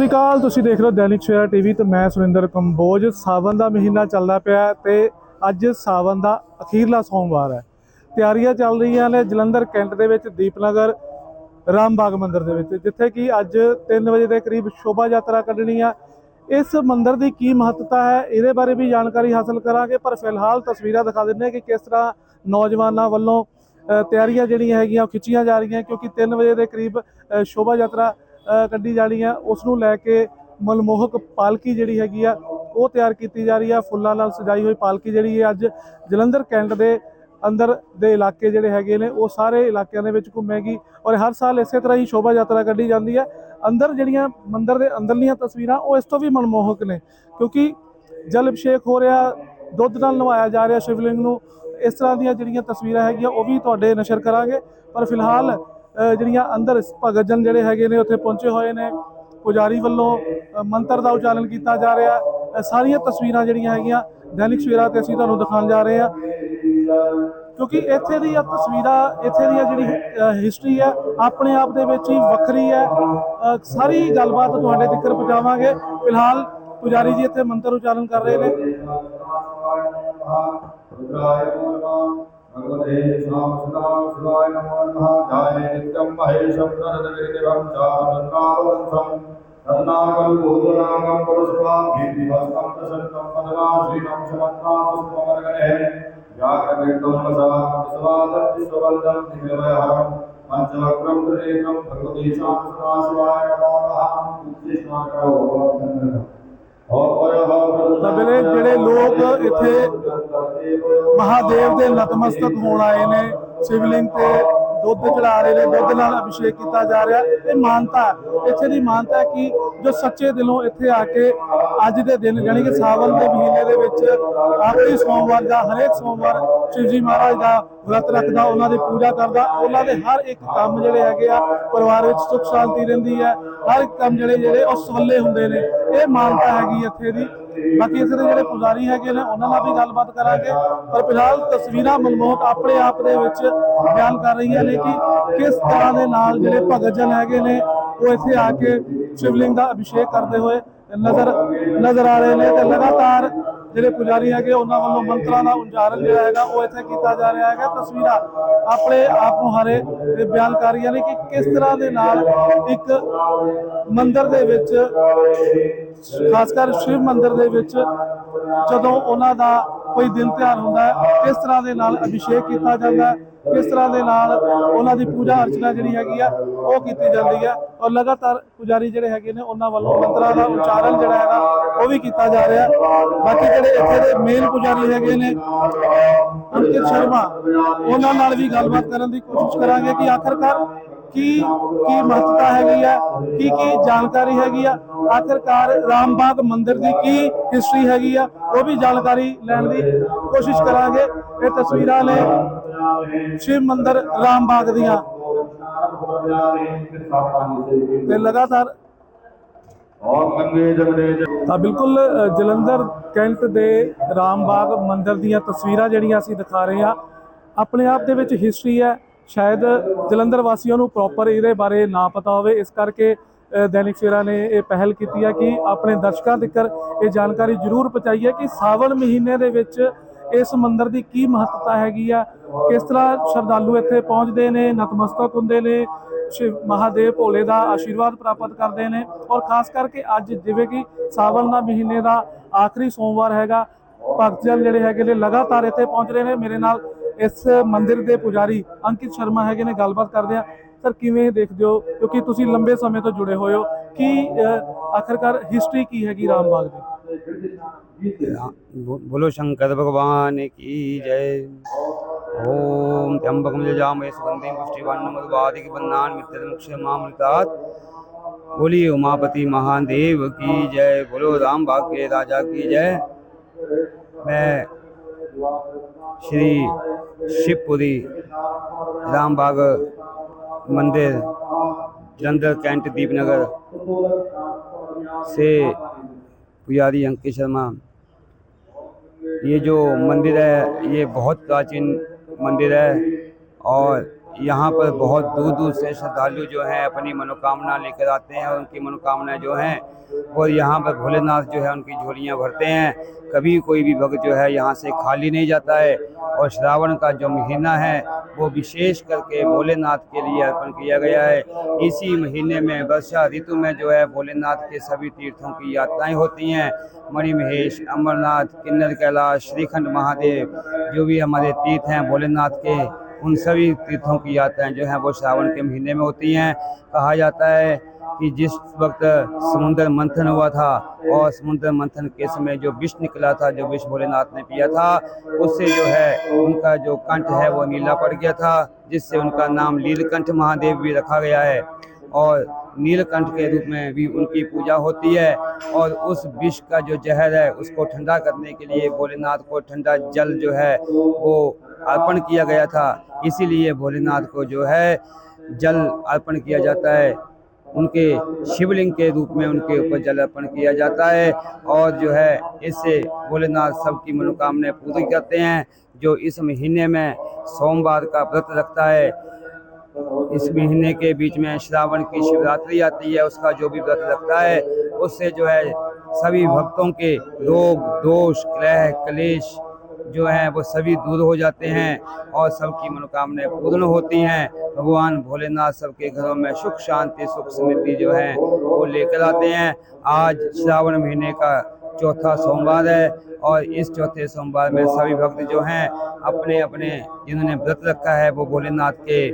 ਸਤਿ ਸ਼੍ਰੀ ਅਕਾਲ, ਤੁਸੀਂ ਦੇਖ ਰਹੇ ਹੋ ਦੈਨਿਕ ਸਵੇਰਾ ਟੀਵੀ ਤੇ ਮੈਂ ਸੁਰਿੰਦਰ ਕੰਬੋਜ। ਸਾਵਨ ਦਾ ਮਹੀਨਾ ਚੱਲਦਾ ਪਿਆ ਹੈ ਤੇ ਅੱਜ ਸਾਵਨ ਦਾ ਅਖੀਰਲਾ ਸੋਮਵਾਰ ਹੈ। ਤਿਆਰੀਆਂ ਚੱਲ ਰਹੀਆਂ ਨੇ ਜਲੰਧਰ ਕੈਂਟ ਦੇ ਵਿੱਚ, ਦੀਪਨਗਰ, ਰਾਮਬਾਗ ਮੰਦਿਰ ਦੇ ਵਿੱਚ, ਜਿੱਥੇ ਕਿ ਅੱਜ 3 ਵਜੇ ਦੇ ਕਰੀਬ ਸ਼ੋਭਾ ਯਾਤਰਾ ਕੱਢਣੀ ਆ। ਇਸ ਮੰਦਿਰ ਦੀ ਕੀ ਮਹੱਤਤਾ ਹੈ, ਇਹਦੇ ਬਾਰੇ ਵੀ ਜਾਣਕਾਰੀ ਹਾਸਲ ਕਰਾਂਗੇ, ਪਰ ਫਿਲਹਾਲ ਤਸਵੀਰਾਂ ਦਿਖਾ ਦਿੰਦੇ ਕਿ ਕਿਸ ਤਰ੍ਹਾਂ ਨੌਜਵਾਨਾਂ ਵੱਲੋਂ ਤਿਆਰੀਆਂ ਜਿਹੜੀਆਂ ਹੈਗੀਆਂ ਉਹ ਖਿੱਚੀਆਂ ਜਾ ਰਹੀਆਂ, ਕਿਉਂਕਿ 3 ਵਜੇ ਦੇ ਕਰੀਬ ਸ਼ੋਭਾ ਯਾਤਰਾ ਕੱਢੀ ਜਾਣੀ ਆ। ਉਸ ਨੂੰ ਲੈ ਕੇ ਮਨਮੋਹਕ ਪਾਲਕੀ ਜਿਹੜੀ ਹੈਗੀ ਆ, ਉਹ ਤਿਆਰ ਕੀਤੀ ਜਾ ਰਹੀ ਆ। ਫੁੱਲਾਂ ਨਾਲ ਸਜਾਈ ਹੋਈ ਪਾਲਕੀ ਜਿਹੜੀ ਹੈ ਅੱਜ ਜਲੰਧਰ ਕੈਂਟ ਦੇ ਅੰਦਰ ਦੇ ਇਲਾਕੇ ਜਿਹੜੇ ਹੈਗੇ ਨੇ, ਉਹ ਸਾਰੇ ਇਲਾਕਿਆਂ ਦੇ ਵਿੱਚ ਘੁੰਮੇਗੀ ਔਰ ਹਰ ਸਾਲ ਇਸੇ ਤਰ੍ਹਾਂ ਹੀ ਸ਼ੋਭਾ ਯਾਤਰਾ ਕੱਢੀ ਜਾਂਦੀ ਹੈ ਅੰਦਰ ਜਿਹੜੀਆਂ ਮੰਦਰ ਦੇ ਅੰਦਰਲੀਆਂ ਤਸਵੀਰਾਂ, ਉਹ ਇਸ ਤੋਂ ਵੀ ਮਨਮੋਹਕ ਨੇ, ਕਿਉਂਕਿ ਜਲ ਅਭਿਸ਼ੇਕ ਹੋ ਰਿਹਾ, ਦੁੱਧ ਨਾਲ ਨਵਾਇਆ ਜਾ ਰਿਹਾ ਸ਼ਿਵਲਿੰਗ ਨੂੰ, ਇਸ ਤਰ੍ਹਾਂ ਦੀਆਂ ਜਿਹੜੀਆਂ ਤਸਵੀਰਾਂ ਹੈਗੀਆਂ, ਉਹ ਵੀ ਤੁਹਾਡੇ ਨਸ਼ਰ ਕਰਾਂਗੇ। ਪਰ ਫਿਲਹਾਲ ਜਿਹੜੀਆਂ ਅੰਦਰ ਭਗਤ ਜਨ ਜਿਹੜੇ ਹੈਗੇ ਨੇ ਉੱਥੇ ਪਹੁੰਚੇ ਹੋਏ ਨੇ, ਪੁਜਾਰੀ ਵੱਲੋਂ ਮੰਤਰ ਦਾ ਉਚਾਰਨ ਕੀਤਾ ਜਾ ਰਿਹਾ ਹੈ। ਸਾਰੀਆਂ ਤਸਵੀਰਾਂ ਜਿਹੜੀਆਂ ਹੈਗੀਆਂ, ਦੈਨਿਕ ਸਵੇਰਾ ਤੇ ਅਸੀਂ ਤੁਹਾਨੂੰ ਦਿਖਾਉਣ ਜਾ ਰਹੇ ਹਾਂ। ਕਿਉਂਕਿ ਇੱਥੇ ਦੀ ਆ ਤਸਵੀਰਾਂ, ਇੱਥੇ ਦੀ ਜਿਹੜੀ ਹਿਸਟਰੀ ਹੈ, ਆਪਣੇ ਆਪ ਦੇ ਵਿੱਚ ਹੀ ਵੱਖਰੀ ਹੈ। ਸਾਰੀ ਗੱਲਬਾਤ ਤੁਹਾਡੇ ਤੱਕ ਪਹੁੰਚਾਵਾਂਗੇ। ਫਿਲਹਾਲ ਪੁਜਾਰੀ ਜੀ ਇੱਥੇ ਮੰਤਰ ਉਚਾਰਨ ਕਰ ਰਹੇ ਨੇ। भगवते सदा शिवाय नमो नमः। जाये नित्यं महेशं नरदविर्निभं च चन्द्रावंशं रत्नाकल्पोदनाकं पुरुषवां कीर्तिभस्तं प्रसन्नं पदनाश्रीनं समन्तामस्तमर्गणे व्याघ्रकीर्तोन्नसा प्रसवादं विश्ववन्दं दिव्यवयहरं पञ्चवक्रं त्रिनेत्रं भगवते श्याम सदा शिवाय नमो। नमः कृष्णाकरो ਤਾਂ ਵੀਰੇ ਜਿਹੜੇ ਲੋਕ ਇੱਥੇ ਮਹਾਦੇਵ ਦੇ ਨਤਮਸਤਕ ਹੋਣ ਆਏ ਨੇ ਸ਼ਿਵਲਿੰਗ ਤੇ ਦੁੱਧ ਚੜਾ ਰਹੇ ਨੇ, ਦੁੱਧ ਨਾਲ ਅਭਿਸ਼ੇਕ ਕੀਤਾ ਜਾ ਰਿਹਾ। ਇਹ ਮਾਨਤਾ ਹੈ। ਇੱਥੇ ਦੀ ਮਾਨਤਾ ਕਿ ਜੋ ਸੱਚੇ ਦਿਲੋਂ ਇੱਥੇ ਆ ਕੇ ਅੱਜ ਦੇ ਦਿਨ, ਜਾਣੀ ਕਿ ਸਾਵਨ ਦੇ ਮਹੀਨੇ ਦੇ ਵਿੱਚ ਆਖਰੀ ਸੋਮਵਾਰ ਦਾ ਹਰੇਕ ਸੋਮਵਾਰ ਸ਼ਿਵ ਜੀ ਮਹਾਰਾਜ ਦਾ ਵਰਤ ਰੱਖਦਾ, ਉਹਨਾਂ ਦੀ ਪੂਜਾ ਕਰਦਾ, ਉਹਨਾਂ ਦੇ ਹਰ ਇੱਕ ਕੰਮ ਜਿਹੜੇ ਹੈਗੇ ਆ, ਪਰਿਵਾਰ ਵਿੱਚ ਸੁੱਖ ਸ਼ਾਂਤੀ ਰਹਿੰਦੀ ਹੈ। ਹਰ ਇੱਕ ਕੰਮ ਜਿਹੜੇ ਜਿਹੜੇ ਉਹ ਸਵੱਲੇ ਹੁੰਦੇ ਨੇ। ਇਹ ਮਾਨਤਾ ਹੈਗੀ ਇੱਥੇ ਦੀ। ਬਾਕੀ ਇੱਥੇ ਦੇ ਜਿਹੜੇ ਪੁਜਾਰੀ ਹੈਗੇ ਨੇ, ਉਹਨਾਂ ਨਾਲ ਵੀ ਗੱਲਬਾਤ ਕਰਾਂਗੇ। ਪਰ ਫਿਲਹਾਲ ਤਸਵੀਰਾਂ ਮਨਮੋਹਕ ਆਪਣੇ ਆਪ ਦੇ ਵਿੱਚ ਬਿਆਨ ਕਰ ਰਹੀਆਂ ਨੇ ਕਿ ਕਿਸ ਤਰ੍ਹਾਂ ਦੇ ਨਾਲ ਜਿਹੜੇ ਭਗਤ ਜਨ ਹੈਗੇ ਨੇ, ਉਹ ਇੱਥੇ ਆ ਕੇ ਸ਼ਿਵਲਿੰਗ ਦਾ ਅਭਿਸ਼ੇਕ ਕਰਦੇ ਹੋਏ ਨਜ਼ਰ ਨਜ਼ਰ ਆ ਰਹੇ ਨੇ ਤੇ ਲਗਾਤਾਰ ਜਿਹੜੇ ਪੁਜਾਰੀ ਹੈਗੇ, ਉਹਨਾਂ ਵੱਲੋਂ ਮੰਤਰਾਂ ਦਾ ਉਚਾਰਨ ਜਿਹੜਾ ਹੈਗਾ, ਉਹ ਇੱਥੇ ਕੀਤਾ ਜਾ ਰਿਹਾ ਹੈਗਾ। ਤਸਵੀਰਾਂ ਆਪਣੇ ਆਪ ਮੁਹਾਰੇ ਹਾਰੇ ਬਿਆਨ ਕਰ ਰਹੀਆਂ ਨੇ ਕਿ ਕਿਸ ਤਰ੍ਹਾਂ ਦੇ ਨਾਲ ਇੱਕ ਮੰਦਿਰ ਦੇ ਵਿੱਚ, ਖਾਸ ਕਰ ਸ਼ਿਵ ਮੰਦਿਰ ਦੇ ਵਿੱਚ ਜਦੋਂ ਉਹਨਾਂ ਦਾ ਕੋਈ ਦਿਨ ਤਿਉਹਾਰ ਹੁੰਦਾ ਹੈ, ਕਿਸ ਤਰ੍ਹਾਂ ਦੇ ਨਾਲ ਅਭਿਸ਼ੇਕ ਕੀਤਾ ਜਾਂਦਾ ਹੈ? ਕਿਸ ਤਰ੍ਹਾਂ ਦੇ ਨਾਲ ਉਹਨਾਂ ਦੀ ਪੂਜਾ ਅਰਚਨਾ ਜਿਹੜੀ ਹੈਗੀ ਆ, ਉਹ ਕੀਤੀ ਜਾਂਦੀ ਹੈ ਔਰ ਲਗਾਤਾਰ ਪੁਜਾਰੀ ਜਿਹੜੇ ਹੈਗੇ ਨੇ, ਉਹਨਾਂ ਵੱਲੋਂ ਮੰਤਰਾਂ ਦਾ ਉਚਾਰਨ ਜਿਹੜਾ ਹੈਗਾ, ਉਹ ਵੀ ਕੀਤਾ ਜਾ ਰਿਹਾ। ਬਾਕੀ ਜਿਹੜੇ ਇੱਥੇ ਦੇ ਮੇਨ ਪੁਜਾਰੀ ਹੈਗੇ ਨੇ, ਅੰਕਿਤ ਸ਼ਰਮਾ, ਉਹਨਾਂ ਨਾਲ ਵੀ ਗੱਲਬਾਤ ਕਰਨ ਦੀ ਕੋਸ਼ਿਸ਼ ਕਰਾਂਗੇ ਕਿ ਆਖਰਕਾਰ ਕੀ ਕੀ ਮਹੱਤਤਾ ਹੈਗੀ ਆ, ਕੀ ਕੀ ਜਾਣਕਾਰੀ ਹੈਗੀ ਆ, ਆਖਿਰਕਾਰ ਰਾਮਬਾਗ ਮੰਦਿਰ ਦੀ ਕੀ ਹਿਸਟਰੀ ਹੈਗੀ ਆ, ਉਹ ਵੀ ਜਾਣਕਾਰੀ ਲੈਣ ਦੀ ਕੋਸ਼ਿਸ਼ ਕਰਾਂਗੇ। ਇਹ ਤਸਵੀਰਾਂ ਨੇ ਸ਼ਿਵ ਮੰਦਿਰ ਰਾਮਬਾਗ ਦੀਆਂ। ਤੇ ਲਗਾਤਾਰ ਔਰ ਤਾਂ ਬਿਲਕੁਲ ਜਲੰਧਰ ਕੈਂਟ ਦੇ ਰਾਮਬਾਗ ਮੰਦਿਰ ਦੀਆਂ ਤਸਵੀਰਾਂ ਜਿਹੜੀਆਂ ਅਸੀਂ ਦਿਖਾ ਰਹੇ ਹਾਂ, ਆਪਣੇ ਆਪ ਦੇ ਵਿੱਚ ਹਿਸਟਰੀ ਹੈ। ਸ਼ਾਇਦ ਜਲੰਧਰ ਵਾਸੀਆਂ ਨੂੰ ਪ੍ਰੋਪਰ ਇਹਦੇ ਬਾਰੇ ਨਾ ਪਤਾ ਹੋਵੇ। ਇਸ ਕਰਕੇ ਦੈਨਿਕ ਸਵੇਰਾ ਨੇ ਇਹ ਪਹਿਲ ਕੀਤੀ ਹੈ ਕਿ ਆਪਣੇ ਦਰਸ਼ਕਾਂ ਤੱਕ ਇਹ ਜਾਣਕਾਰੀ ਜ਼ਰੂਰ ਪਹੁੰਚਾਈਏ ਕਿ ਸਾਵਣ ਮਹੀਨੇ ਦੇ ਵਿੱਚ ਇਸ ਮੰਦਿਰ ਦੀ ਕੀ ਮਹੱਤਤਾ ਹੈਗੀ ਆ? ਕਿਸ ਤਰ੍ਹਾਂ ਸ਼ਰਧਾਲੂ ਇੱਥੇ ਪਹੁੰਚਦੇ ਨੇ? ਨਤਮਸਤਕ ਹੁੰਦੇ ਨੇ? ਸ਼ਿਵ ਮਹਾਦੇਵ ਭੋਲੇ ਦਾ ਆਸ਼ੀਰਵਾਦ ਪ੍ਰਾਪਤ ਕਰਦੇ ਨੇ? ਔਰ ਖਾਸ ਕਰਕੇ ਅੱਜ ਜਿਵੇਂ ਕਿ ਸਾਵਣ ਦਾ ਮਹੀਨੇ ਦਾ ਆਖਰੀ ਸੋਮਵਾਰ ਹੈਗਾ ਭਗਤਜਨ ਜਿਹੜੇ ਹੈਗੇ ਨੇ ਲਗਾਤਾਰ ਇੱਥੇ ਪਹੁੰਚ ਰਹੇ ਨੇ। ਮੇਰੇ ਨਾਲ ਇਸ ਮੰਦਿਰ ਦੇ ਪੁਜਾਰੀ ਅੰਕਿਤ ਸ਼ਰਮਾ ਹੈਗੇ ਨੇ ਗੱਲਬਾਤ ਕਰਦੇ ਆ। ਸਰ ਕਿਵੇਂ ਦੇਖਦੇ ਹੋ? ਕਿਉਂਕਿ ਤੁਸੀਂ ਲੰਬੇ ਸਮੇਂ ਤੋਂ ਜੁੜੇ ਹੋਏ ਹੋ। ਕਿ ਅ, ਆਖਰਕਾਰ ਹਿਸਟਰੀ ਕੀ ਹੈਗੀ ਰਾਮ ਬਾਗ ਦੀ? बोलो शंकर भगवान की जय। ओम त्र्यंबकम जजामहे सुगंधिं पुष्टिवर्णं मधुवादिक बन्नान मित्रमुक्षे मामृतात् बोलिए उमापति महादेव की जय। बोलो राम के राजा की जय। मैं श्री शिवपुरी रामबाग मंदिर, जलंधर कैंट दीपनगर से पुजारी अंकित शर्मा ये जो मंदिर है ये बहुत प्राचीन मंदिर है और यहाँ पर बहुत दूर दूर से श्रद्धालु जो हैं अपनी मनोकामना लेकर आते हैं और उनकी मनोकामना जो हैं, और यहाँ पर भोलेनाथ जो है, उनकी झोलियाँ भरते हैं। कभी कोई भी भक्त जो है यहाँ से खाली नहीं जाता है, और श्रावण का जो महीना है, वो विशेष करके भोलेनाथ के लिए अर्पण किया गया है। इसी महीने में, वर्षा ऋतु में जो है भोलेनाथ के सभी तीर्थों की यात्राएँ होती हैं। मणिमहेश, अमरनाथ, किन्नर कैलाश, श्रीखंड महादेव, जो भी हमारे तीर्थ हैं, भोलेनाथ के उन सभी तीर्थों की यात्राएँ जो हैं वो श्रावण के महीने में होती हैं। कहा जाता है कि जिस वक्त समुद्र मंथन हुआ था और समुद्र मंथन के समय जो विष निकला था, जो विष भोलेनाथ ने पिया था, उससे जो है उनका जो कंठ है वो नीला पड़ गया था, जिससे उनका नाम लीलकंठ महादेव भी रखा गया है। और नीलकंठ के रूप में भी उनकी पूजा होती है और उस विष का जो जहर है, उसको ठंडा करने के लिए भोलेनाथ को ठंडा जल जो है, वो अर्पण किया गया था। इसीलिए भोलेनाथ को जो है, जल अर्पण किया जाता है। उनके शिवलिंग के रूप में उनके ऊपर जल अर्पण किया जाता है और जो है, इससे भोलेनाथ सबकी मनोकामनाएँ पूरी करते हैं, जो इस महीने में सोमवार का व्रत रखता है। इस महीने के बीच में श्रावण की शिवरात्रि आती है, उसका जो भी व्रत रखता है, उससे जो है सभी भक्तों के रोग, दोष ग्रह क्लेश जो है, वो सभी दूर हो जाते हैं और सबकी मनोकामनाएँ पूर्ण होती हैं। भगवान भोलेनाथ सबके घरों में सुख, शांति, सुख समृद्धि जो है, वो लेकर आते हैं। आज श्रावण महीने का चौथा सोमवार है और इस चौथे सोमवार में सभी भक्त जो हैं, अपने अपने जिन्होंने व्रत रखा है, वो भोलेनाथ के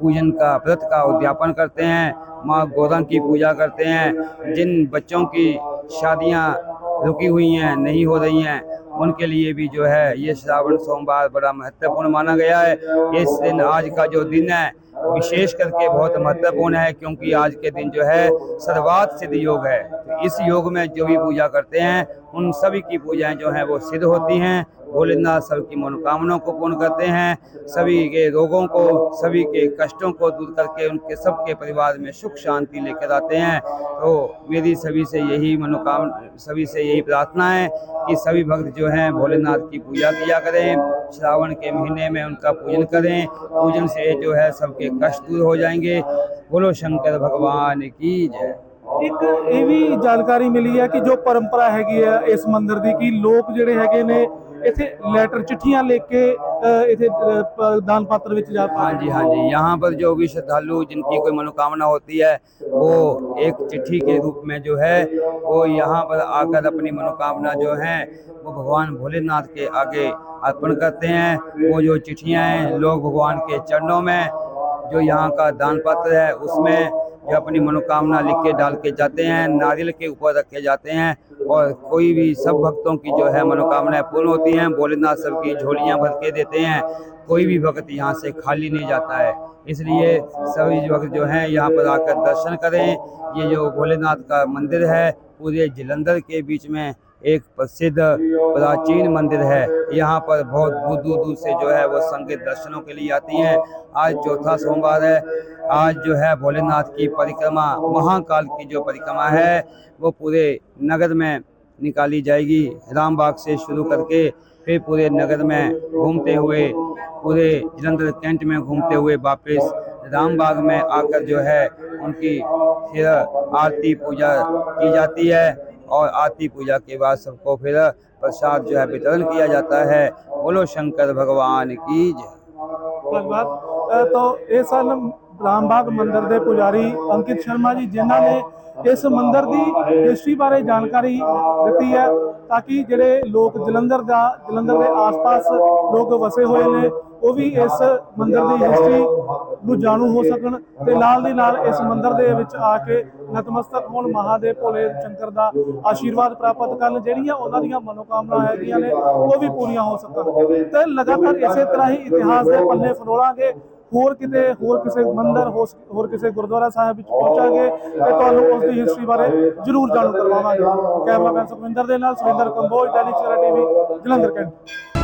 पूजन का, व्रत का उद्यापन करते हैं, माँ गौरंग की पूजा करते हैं। जिन बच्चों की शादियाँ रुकी हुई हैं, नहीं हो रही हैं, उनके लिए भी जो है, ये श्रावण सोमवार बड़ा महत्वपूर्ण माना गया है। इस दिन आज का जो दिन है, विशेष करके बहुत महत्वपूर्ण है, क्योंकि आज के दिन जो है सर्वात सिद्ध योग है। इस योग में जो भी पूजा करते हैं, उन सभी की पूजाएँ जो हैं वो सिद्ध होती हैं। भोलेनाथ सबकी मनोकामनाओं को पूर्ण करते हैं। सभी के रोगों को, सभी के कष्टों को दूर करके उनके सबके परिवार में सुख शांति लेकर आते हैं। तो मेरी सभी से यही मनोकामना सभी से यही प्रार्थना है कि सभी भक्त जो हैं, भोलेनाथ की पूजा किया करें। श्रावण के महीने में उनका पूजन करें। पूजन से जो है, सबके कष्ट दूर हो जाएँगे। बोलो शंकर भगवान की जय। ਇੱਕ ਇਹ ਵੀ ਜਾਣਕਾਰੀ ਮਿਲੀ ਹੈ ਕਿ ਜੋ ਪਰੰਪਰਾ ਹੈਗੀ ਹੈ ਇਸ ਮੰਦਿਰ ਦੀ ਕਿ ਲੋਕ ਜਿਹੜੇ ਹੈਗੇ ਨੇ ਇੱਥੇ ਲੈਟਰ ਚਿੱਠੀਆਂ ਲਿਖ ਕੇ ਅ, ਇੱਥੇ ਅ, ਪ- ਦਾਨ ਪਾਤਰ ਵਿੱਚ ਜਾ हाँ जी हाँ जी यहाँ पर जो भी श्रद्धालु जिनकी कोई मनोकामना होती है वो एक चिट्ठी के रूप में जो है वो यहाँ पर आकर अपनी मनोकामना जो है वो भगवान भोलेनाथ के आगे अर्पण करते हैं वो जो चिट्ठियाँ हैं लोग भगवान के चरणों में जो यहाँ का दान पत्र है उसमें जो अपनी मनोकामना लिख के डाल के जाते हैं, नारियल के ऊपर रखे जाते हैं और कोई भी सब भक्तों की जो है मनोकामनाएँ पूर्ण होती हैं, भोलेनाथ सब की झोलियाँ भर के देते हैं, कोई भी भक्त यहाँ से खाली नहीं जाता है। इसलिए सभी भक्त जो हैं यहाँ पर आकर दर्शन करें। ये जो भोलेनाथ का मंदिर है, पूरे जलंधर के बीच में एक प्रसिद्ध प्राचीन मंदिर है। यहाँ पर बहुत दूर दूर दूर से जो है वो संगीत दर्शनों के लिए आती हैं। आज चौथा सोमवार है। आज जो है भोलेनाथ की परिक्रमा, महाकाल की जो परिक्रमा है, वो पूरे नगर में निकाली जाएगी। रामबाग से शुरू करके फिर पूरे नगर में घूमते हुए, पूरे जलंधर कैंट में घूमते हुए वापस रामबाग में आकर जो है उनकी फिर आरती पूजा की जाती है। और आरती पूजा के बाद सबको फिर प्रसाद जो है वितरण किया जाता है। बोलो, शंकर भगवान की जय। तो इस साल रामबाग मंदिर के पुजारी अंकित शर्मा जी, जिन्होंने ਇਸ ਮੰਦਿਰ ਦੀ ਹਿਸਟਰੀ ਬਾਰੇ ਜਾਣਕਾਰੀ ਦਿੱਤੀ ਹੈ ਤਾਂ ਕਿ ਜਿਹੜੇ ਲੋਕ ਜਲੰਧਰ ਦਾ, ਜਲੰਧਰ ਦੇ ਆਸ-ਪਾਸ ਲੋਕ ਵਸੇ ਹੋਏ ਨੇ, ਉਹ ਵੀ ਇਸ ਮੰਦਿਰ ਦੀ ਹਿਸਟਰੀ ਨੂੰ ਜਾਣੂ ਹੋ ਸਕਣ ਤੇ ਨਾਲ ਦੀ ਨਾਲ ਇਸ ਮੰਦਿਰ ਦੇ ਵਿੱਚ ਆ ਕੇ ਨਤਮਸਤਕ ਹੋਣ, ਮਹਾਦੇਵ ਭੋਲੇ ਸ਼ੰਕਰ ਦਾ ਆਸ਼ੀਰਵਾਦ ਪ੍ਰਾਪਤ ਕਰਨ ਜਿਹੜੀਆਂ ਉਹਨਾਂ ਦੀਆਂ ਮਨੋਕਾਮਨਾ ਹੈਗੀਆਂ ਨੇ, ਉਹ ਵੀ ਪੂਰੀਆਂ ਹੋ ਸਕਣ। ਤੇ ਲਗਾਤਾਰ ਇਸੇ ਤਰ੍ਹਾਂ ਹੀ ਇਤਿਹਾਸ ਦੇ ਪੱਲੇ ਫਰੋਲਾਂਗੇ ਹੋਰ ਕਿਤੇ, ਹੋਰ ਕਿਸੇ ਮੰਦਰ, ਹੋਰ ਹੋਰ ਕਿਸੇ ਗੁਰਦੁਆਰਾ ਸਾਹਿਬ ਵਿੱਚ ਪਹੁੰਚਾਂਗੇ ਤੇ ਤੁਹਾਨੂੰ ਉਸ ਦੀ ਹਿਸਟਰੀ ਬਾਰੇ ਜ਼ਰੂਰ ਜਾਣੂ ਕਰਵਾਵਾਂਗੇ। ਕੈਮਰਾਮੈਨ ਸੁਖਵਿੰਦਰ ਦੇ ਨਾਲ ਸੁਰਿੰਦਰ ਕੰਬੋਜ ਟੈਲੀਚਰਾ ਟੀਵੀ, ਜਲੰਧਰ ਕੈਂਟ